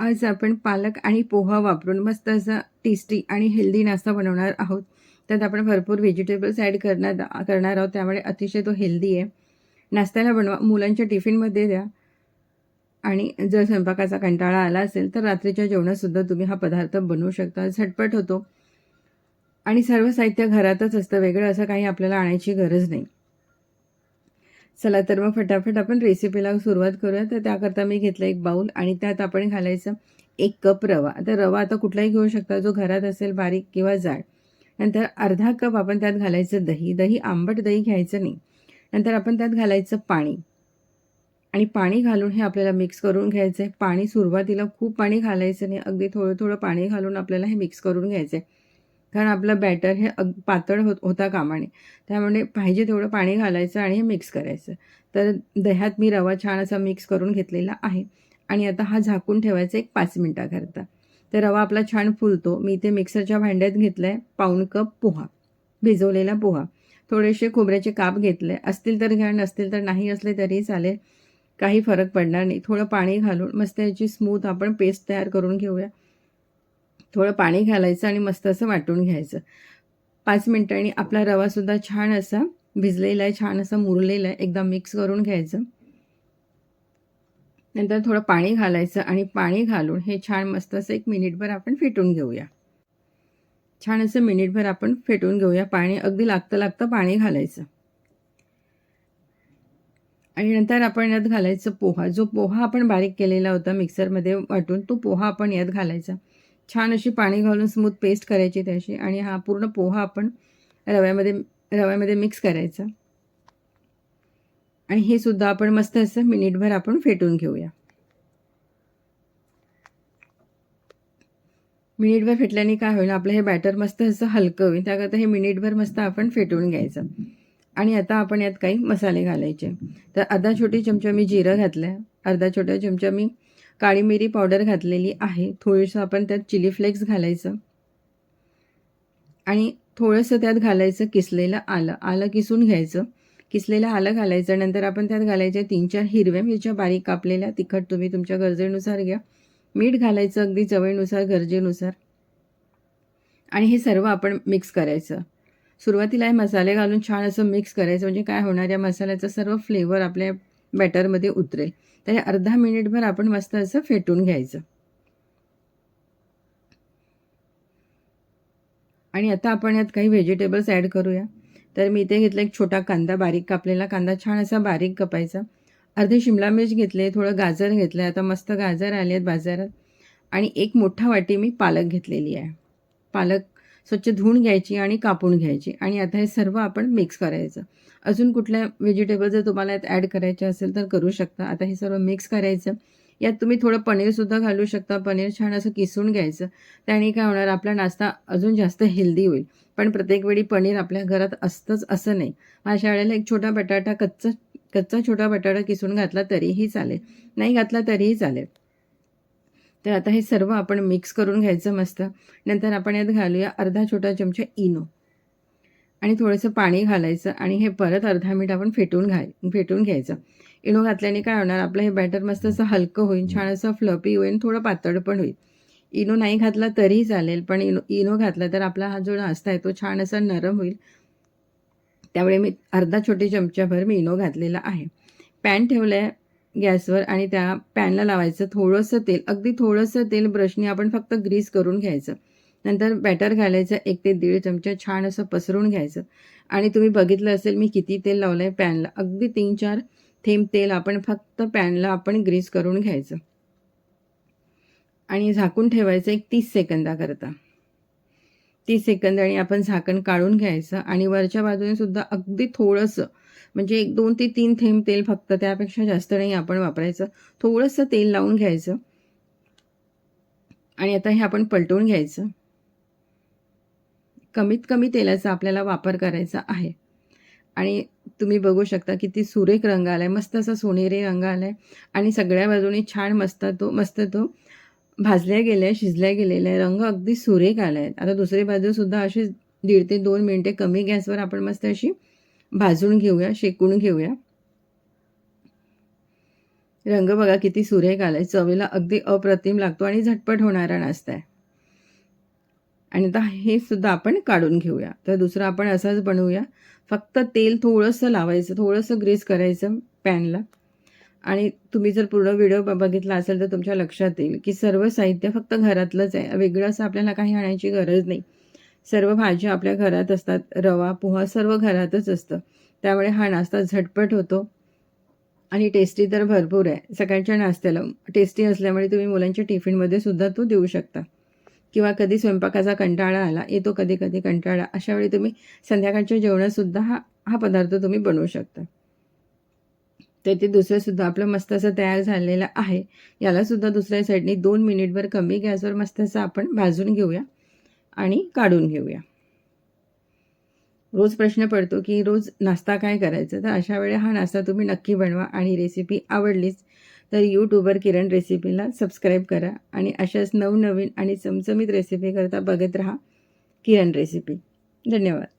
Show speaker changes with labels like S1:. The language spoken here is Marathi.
S1: आज आपण पालक आणि पोहा वापरून मस्त असा टेस्टी आणि हेल्दी नाश्ता बनवणार आहोत. त्यात आपण भरपूर व्हेजिटेबल्स ॲड करणार करणार आहोत. त्यामुळे अतिशय तो हेल्दी आहे. नाश्त्याला बनवा मुलांच्या टिफिनमध्ये द्या. आणि जर स्वयंपाकाचा कंटाळा आला असेल तर रात्रीच्या जेवणातसुद्धा तुम्ही हा पदार्थ बनवू शकता. झटपट होतो. आणि सर्व साहित्य घरातच असतं. वेगळं असं काही आपल्याला आणायची गरज नाही. चला तर मग फटाफट आपण रेसिपीला सुरुवात करूया तर त्याकरता मी घेतलं एक बाऊल आणि त्यात आपण घालायचं एक कप रवा. आता रवा आता कुठलाही घेऊ शकता. जो घरात असेल बारीक किंवा जाड. नंतर अर्धा कप आपण त्यात घालायचं दही. दही आंबट दही घ्यायचं नाही. नंतर आपण त्यात घालायचं पाणी. आणि पाणी घालून हे आपल्याला मिक्स करून घ्यायचं आहे पाणी सुरुवातीला खूप पाणी घालायचं नाही. अगदी थोडं थोडं पाणी घालून आपल्याला हे मिक्स करून घ्यायचं आहे कारण आपलं बॅटर हे अग पातळ होत होता कामाने. त्यामुळे पाहिजे तेवढं पाणी घालायचं आणि हे मिक्स करायचं. तर दह्यात मी रवा छान असा मिक्स करून घेतलेला आहे. आणि आता हा झाकून ठेवायचा एक पाच मिनटाकरता. तर रवा आपला छान फुलतो. मी ते मिक्सरच्या भांड्यात घेतलं आहे पाऊण कप पोहा. भिजवलेला पोहा. थोडेसे खोबऱ्याचे काप घेतले. असतील तर घ्या नसतील तर नाही असले तरी चालेल. काही फरक पडणार नाही. थोडं पाणी घालून मस्त याची स्मूथ आपण पेस्ट तयार करून घेऊया. थोडं पाणी घालायचं आणि मस्त असं वाटून घ्यायचं. पाच मिनटांनी आपला रवासुद्धा छान असा भिजलेला आहे छान असा मुरलेला आहे. एकदा मिक्स करून घ्यायचं. नंतर थोडं पाणी घालायचं आणि पाणी घालून हे छान मस्त असं एक मिनिटभर आपण फेटून घेऊया. छान असं मिनिटभर आपण फेटून घेऊया. पाणी अगदी लागतं लागतं पाणी घालायचं. आणि नंतर आपण यात घालायचं पोहा. जो पोहा आपण बारीक केलेला होता मिक्सरमध्ये वाटून तो पोहा आपण यात घालायचा. छान अशी पाणी घालून स्मूथ पेस्ट करायची त्याची आणि हा पूर्ण पोहा आपण रव्यामध्ये रव्यामध्ये मिक्स करायचा. आणि हे सुद्धा आपण मस्त असं मिनिटभर आपण फेटून घेऊया. मिनिटभर फेटल्याने काय होईल आपलं हे बॅटर मस्त असं हलकं होईल त्याकरता हे मिनिटभर मस्त आपण फेटून घ्यायचं. आणि आता आपण यात काही मसाले घालायचे. तर अर्धा छोटी चमचा मी जिरं घातलं आहे अर्धा छोटा चमचा मी काळी मिरी पावडर घातलेली आहे. थोडंसं आपण त्यात चिली फ्लेक्स घालायचं. आणि थोडंसं त्यात घालायचं किसलेलं आलं. आलं किसून घ्यायचं. किसलेलं आलं घालायचं. नंतर आपण त्यात घालायच्या तीन चार हिरव्या मिरच्या बारीक कापलेल्या. तिखट तुम्ही तुमच्या गरजेनुसार घ्या. मीठ घालायचं अगदी चवळीनुसार गरजेनुसार. आणि हे सर्व आपण मिक्स करायचं. सुरुवातीला हे मसाले घालून छान असं मिक्स करायचं. म्हणजे काय होणार या मसाल्याचा सर्व फ्लेवर आपल्या बॅटरमध्ये उतरेल. तर हे अर्धा मिनिटभर आपण मस्त असं फेटून घ्यायचं. आणि आता आपण यात काही व्हेजिटेबल्स ॲड करूया. तर मी इथे घेतलं एक छोटा कांदा बारीक कापलेला कांदा छान असा बारीक कापायचा. अर्धे शिमला मिर्च घेतले थोडं गाजर घेतलं आहे आता मस्त गाजर आले आहेत बाजारात. आणि एक मोठा वाटी मी पालक घेतलेली आहे. पालक स्वच्छ धुवून घ्यायची आणि कापून घ्यायची. आणि आता हे सर्व आपण मिक्स करायचं. अजून कुठल्या व्हेजिटेबल जर तुम्हाला यात ॲड करायचे असेल तर करू शकता. आता हे सर्व मिक्स करायचं. यात तुम्ही थोडं पनीरसुद्धा घालू शकता. पनीर छान असं किसून घ्यायचं. त्याने काय होणार? आपला नाश्ता अजून जास्त हेल्दी होईल. पण प्रत्येक वेळी पनीर आपल्या घरात असतंच असं नाही. माझ्या वेळेला एक छोटा बटाटा कच्चा कच्चा छोटा बटाटा किसून घातला तरीही चालेल. नाही घातला तरीही चालेल. तर आता हे सर्व आपण मिक्स करून घ्यायचं मस्त. नंतर आपण यात घालूया अर्धा छोटा चमचा इनो. आणि थोडंसं पाणी घालायचं आणि हे परत अर्धा मिनिट आपण फेटून घाय फेटून घ्यायचं. इनो घातल्याने काय होणार? आपलं हे बॅटर मस्त असं हलकं होईल छान असं फ्लपी होईल थोडं पातळ पण होईल. इनो नाही घातला तरीही चालेल पण इनो इनो घातला तर आपला हा जो नाश्ता आहे तो छान असा नरम होईल. त्यामुळे मी अर्धा छोटी चमच्याभर मी इनो घातलेला आहे. पॅन ठेवलं आहे गॅसवर आणि त्या पॅनला लावायचं. थोडंसं तेल अगदी थोडंसं तेल ब्रशने आपण फक्त ग्रीस करून घ्यायचं. नंतर बॅटर घालायचं एक ते दीड चमचा छान असं पसरून घ्यायचं. आणि तुम्ही बघितलं असेल मी किती तेल लावलं आहे पॅनला. अगदी तीन चार थेंब तेल आपण फक्त पॅनला आपण ग्रीस करून घ्यायचं. आणि झाकून ठेवायचं एक तीस सेकंदाकरता. तीस सेकंद आणि आपण झाकण काढून घ्यायचं आणि वरच्या बाजूने सुद्धा अगदी थोडंसं म्हणजे एक दोन ते तीन थेंब तेल फक्त त्यापेक्षा जास्त नाही आपण वापरायचं थोडंसं तेल लावून घ्यायचं. आणि आता हे आपण पलटवून घ्यायचं. कमीत कमी तेलाचा आपल्याला वापर करायचा आहे. आणि तुम्ही बघू शकता किती सुरेख रंग आला आहे मस्त असा सोनेरी रंग आला आहे आणि सगळ्या बाजूने छान मस्त तो मस्त तो भाजल्या गेल्या शिजल्या गेलेले आहे रंग अगदी सुरेख आले आहेत आता दुसरी बाजूसुद्धा अशी दीड ते दोन मिनटे कमी गॅसवर आपण मस्त अशी भाजून घेऊया शेकून घेऊया. रंग बघा किती सुरेख आलाय. चवीला अगदी अप्रतिम लागतो आणि झटपट होणारा नाश्ता आहे. आणि आता हे सुद्धा आपण काढून घेऊया. तर दुसरं आपण असाच बनवूया. फक्त तेल थोडंसं लावायचं थोडंसं ग्रीस करायचं पॅनला. आणि तुम्ही जर पूर्ण व्हिडिओ बघितला असेल तर तुमच्या लक्षात येईल की सर्व साहित्य फक्त घरातलंच आहे. वेगळं असं आपल्याला काही आणायची गरज नाही. सर्व भाज्या आपल्या घरात असतात. रवा पोहा सर्व घरातच असतं. त्यामुळे हा नाश्ता झटपट होतो. आणि टेस्टी तर भरपूर आहे. सकाळच्या नाश्त्याला टेस्टी असल्यामुळे तुम्ही मुलांच्या टिफिनमध्ये सुद्धा तो देऊ शकता. किंवा कधी स्वयंपाकाचा कंटाळा आला येतो कधी कधी कंटाळा. अशावेळी तुम्ही संध्याकाळच्या जेवणातसुद्धा हा हा पदार्थ तुम्ही बनवू शकता. तर ते दुसरंसुद्धा आपलं मस्त असं तयार झालेलं आहे. यालासुद्धा दुसऱ्या साईडने दोन मिनिटभर कमी गॅसवर मस्त असं आपण भाजून घेऊया आणि काढून घेऊया. रोज प्रश्न पडतो की रोज नाश्ता काय करायचा? तर अशा वेळी हा नाश्ता तुम्ही नक्की बनवा आणि रेसिपी आवडलीच तर यूट्यूबवर किरण रेसिपीला सबस्क्राईब करा आणि अशाच नवनवीन आणि चमचमीत रेसिपी करता बघत राहा किरण रेसिपी धन्यवाद.